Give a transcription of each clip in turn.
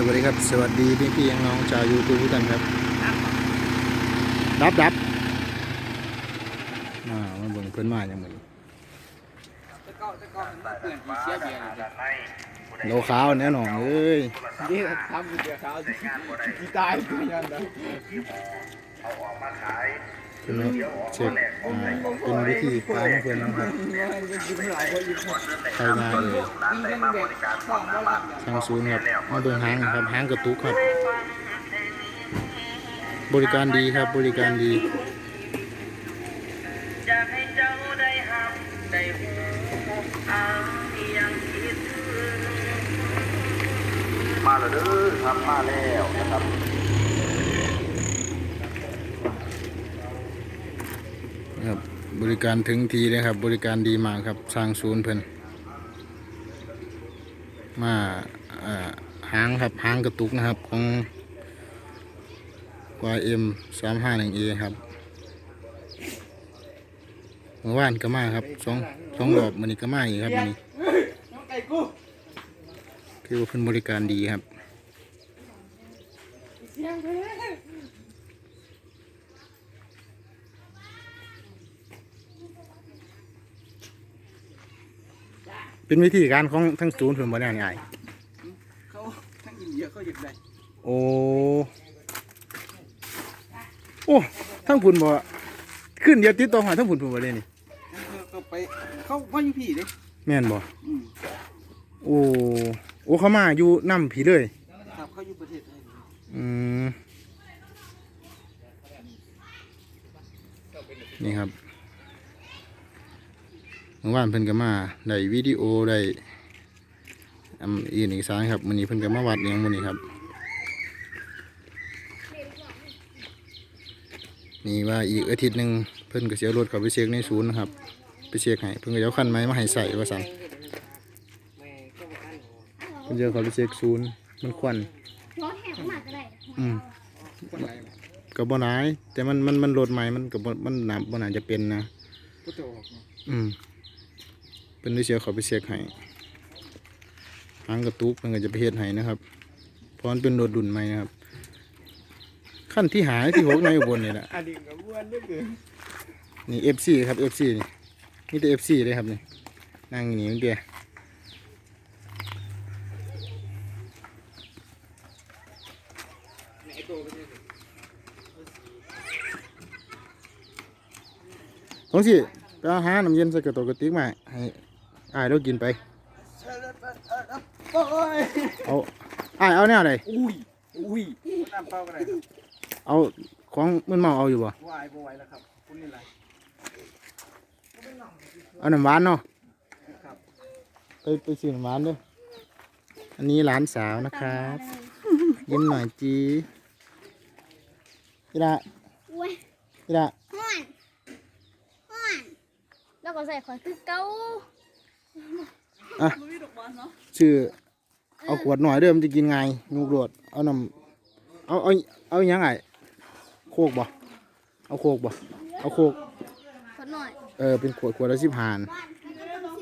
สวัสดีครับ สวัสดีพี่พี่ๆน้องๆชาวยูทูบทุกท่านครับดับดับอ่ามาเบิ่งเพิ่นมาอย่างเหมือนตะเกาะตะเกาะมันเปลี่ยนที่เสียเบียร์เลยโลขาวแน่นอนเอ้ยนี่ทำเป็นเบียร์ขาวที่ตายเพื่อนนะเป็ นไหมเช็คอ่าเป็นวิธีการของเพิ่อนนะครับใครมาเอ่ยทางศูนย์ครับมาเบิ่งหางครับห้างกระตุกครับ บริการดีครับบริการดีมาแล้วเด้อครับมาแล้วนะครับ ครั บบริการถึงทีเลยครับ บริการดีมากครับสร้างศูนย์เพิ่นมาอ่าหางครับหางกระตุกนะครับของ YM 3 5 1 A ครับเมื่อวานก็มาครับสองสองรอบมันนี้ก็มาอีกครับมันนี้น้องไก่กูคือว่าเพิ่นบริการดีครับ เสียงไปเลยเป็นวิธีการของทั้งศูนย์เพิ่นบ่แน่นี่อ้ายเขาทั้งอินเดียเขาอยากได้โอ้โอ้ทั้งพุ่นบ่ขึ้นเดียวติดต่อหาทั้งพุ่นพุ่นบ่เลยนี่เขาไปเขาว่าอยู่พี่เลยแม่นบ่อืมโอ้โอ้เขามาอยู่นำผีเลยครับเขาอยู่ประเทศไทยอืมนี่ครับ เมื่อวานเพิ่นก็มาได้วิดีโอได้อันอีกเอกสารครับมื้อนี้เพิ่นก็มาวัดอหยังมื้อนี้ครับ นี่ว่าอีกอาทิตย์หนึงเพิ่นก็สิเอารถเข้าไปเช็คในศูนย์นะครับ ไปเช็คให้เพิ่นก็จะเอาคันไม้มาให้ใส่ว่าซั่นเพิ่นจะเอาเข้าไปเช็คศูนย์มันควันร้อนแหกมากก็ได้อืมคนไหนก็บ่หลายแต่มันมันมันรถใหม่มันก็บ่มันน่าบ่น่าจะเป็นนะก็จะออกอืม เป็นได้เสียเขาไปเช็คให้หางกระตุกมันก็จะไปเฮ็ดให้นะครับเพราะมันเป็นรถดุนใหม่นะครับ ขั้นที่หายที่หกในอุบลนี่แหละอันนี้กับบ้วนด้วยคือนี่ FC ครับ FC นี่นี่แต่ FC เลยครับนี่นั่งอยู่นี่เมื่อกี้ไอ้ตัวก็จะต้องสิไปเอาหาน้ำเย็นใส่กระโตกกระติกมาให้ อ้ายเรากินไปโอ้ยเอาอ้ายเอาแนวใดอุ้ยอุ้ยน้ำเปล่าก็ได้ครับเอาของมันเมาเอาอยู่บ่วายบ่ไหวแล้วครับคุณนี่ไรเอาน้ำหวานเนาะครับไปไปซื้อน้ำหวานเด้วยอันนี้หลานสาวนะครับยิ้มหน่อยจีพี่ละอุ้ยพี่ละห้อนห้อนแล้วก็ใส่ขวดคือเก้าอ่ะชื่อเอาขวดหน่อยเด้อมันจะกินไงงูโกรธเอาน้ำเอาเอาเอาหยังไงโคกบ่เอาโคกบ่เอาโคกขวดหน่อยเออเป็นขวดขวดละสิบหาน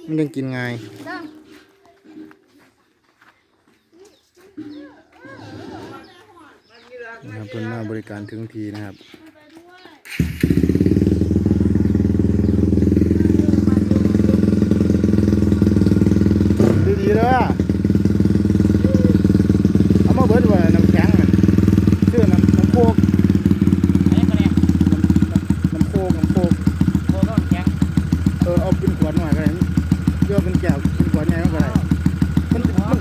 มันยังกินไงเด้อนะครับเพิ่นมาบริการถึงทีนะครับ ดีๆเด้อเอามาเบิดไว่าน้ำแข็งน่ะชื่อน้ำน้ำโคกอันนี้ตัวเนี้ยน้ำโคกน้ำโคกโอ้ต้องแข็งเออเอาเป็นขวดหน่อยก็ได้เยอะเป็นแก้วเป็นขวดใหญ่ก็ได้มันมัน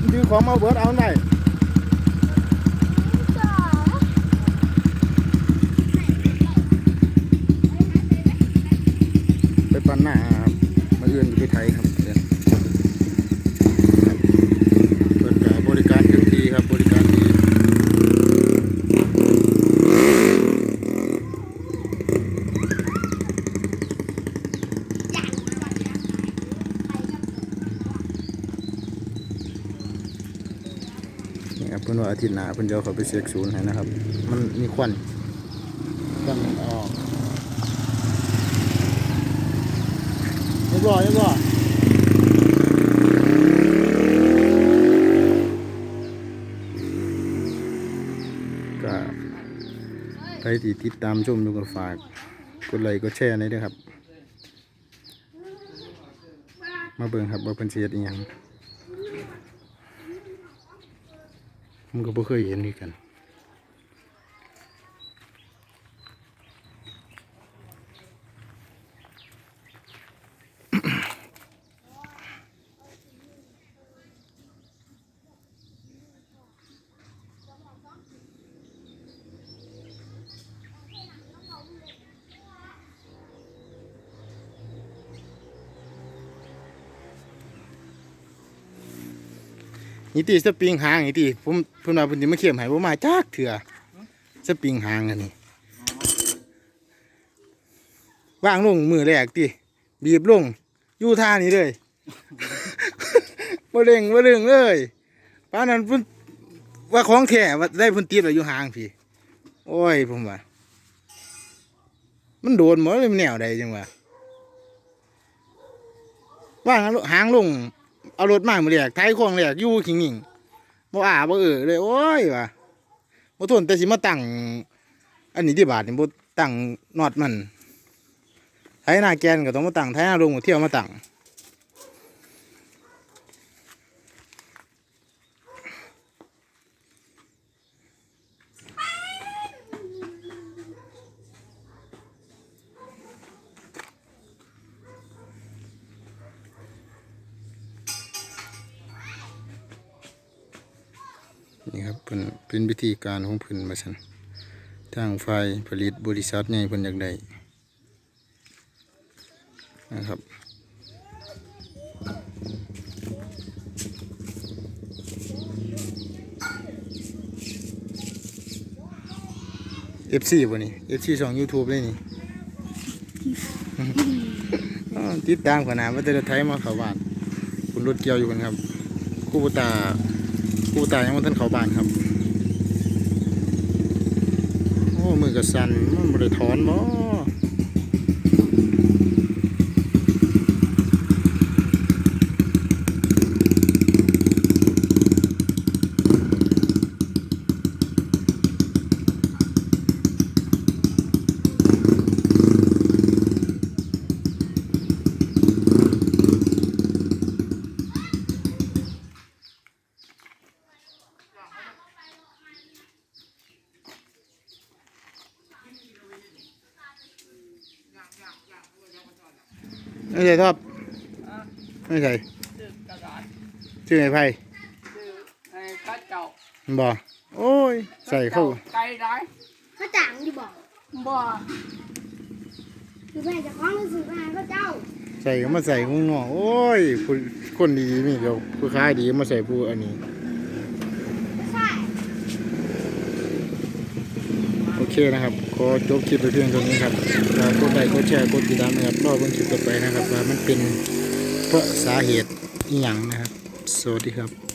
มันถือของมาเบิดเอาได้จ้าไปปั่นหน้าครับมาเอื่นไปไทยครับเดี๋ยวครับ ครับเพื่อนว่าอาทิตย์หนาเพื่อนเดียวเขาไปเช็คศูนย์ให้นะครับ มันมีควันควันออกเรียบร้อยเรียบร้อยก็ไปติดตามชมดูกันฝากกดไลค์กดแชร์น่ด้วยครับ มาเบิ่งครับว่าเป็นเสียดอีหยัง ผมก็บ่เคยเห็นนี่กัน นี่ตีสปริงหางนี่ตีผมเพิ่นว่าเพิ่นสิมาเขียมให้บ่มาจักเถื่อสปริงหางอันนี้วางลงมือแรกติบีบลงอยู่ท่านี้เลยบ่เร่งบ่เร่งเลยปานั้นเพิ่นว่าของแท้ว่าได้เพิ่นติดไว้อยู่หางพี่ โอ้ยผมว่ามันโดนบ่เลยมันแนวใดจังวะว่างหางลง เอารถมามือแรกท้ายคลองแรกอยู่ขิงหิงบ่อาบ่เออเลยโอ้ยว่ะบ่ทนแต่สิมาตั้งอันนี้ที่บาทนี่บ่ตั้งนอดมันไทยหน้าแกนก็ต้องมาตั้งไทยหน้าลงเที่ยวมาตั้ง นี่ครับเพิ่นเป็นวิธีการของเพิ่นมาซั่นทางฝ่ายผลิตบริษัทใหญ่เพิ่นอยากได้นะครับ FC บ่นี่ FC ช่อง YouTube เลยนี่ติดตามขนาดว่าแต่ละไทยมาเข้าบ้าน คุณรถเกียวอยู่กันครับคู่บุตา คู่บุตายังบ่ทันเขาบานครับ โอ้ มือกระสันมันบริถอนบ่ ไม่ใช่ทอบไม่ใช่ซื้อกระดาษชื่อไอ้ไผ่ซื้อให้ข้าเจ้ามันบ่โอ้ย ใส่เข้าไก่ได้เขาจ่างดีบอกบ่คือแม่จะคล้องหรือสื่อแม่ก็เจ้า ใส่ก็มาใส่ข้างนอกโอ้ยคนคนดีนี่เดี๋ยวผู้ค้ายดีมาใส่ผู้อันนี้ ไม่ใช่ โอ เคนะครับขอจบคลิปไปเพียงเท่านี้ครับกดไลค์กดแชร์กดติดตามนะครับรอเพิ่งคลิปต่อไปนะครับว่ามันเป็นเพราะสาเหตุอย่างนะครับ สวัสดีครับ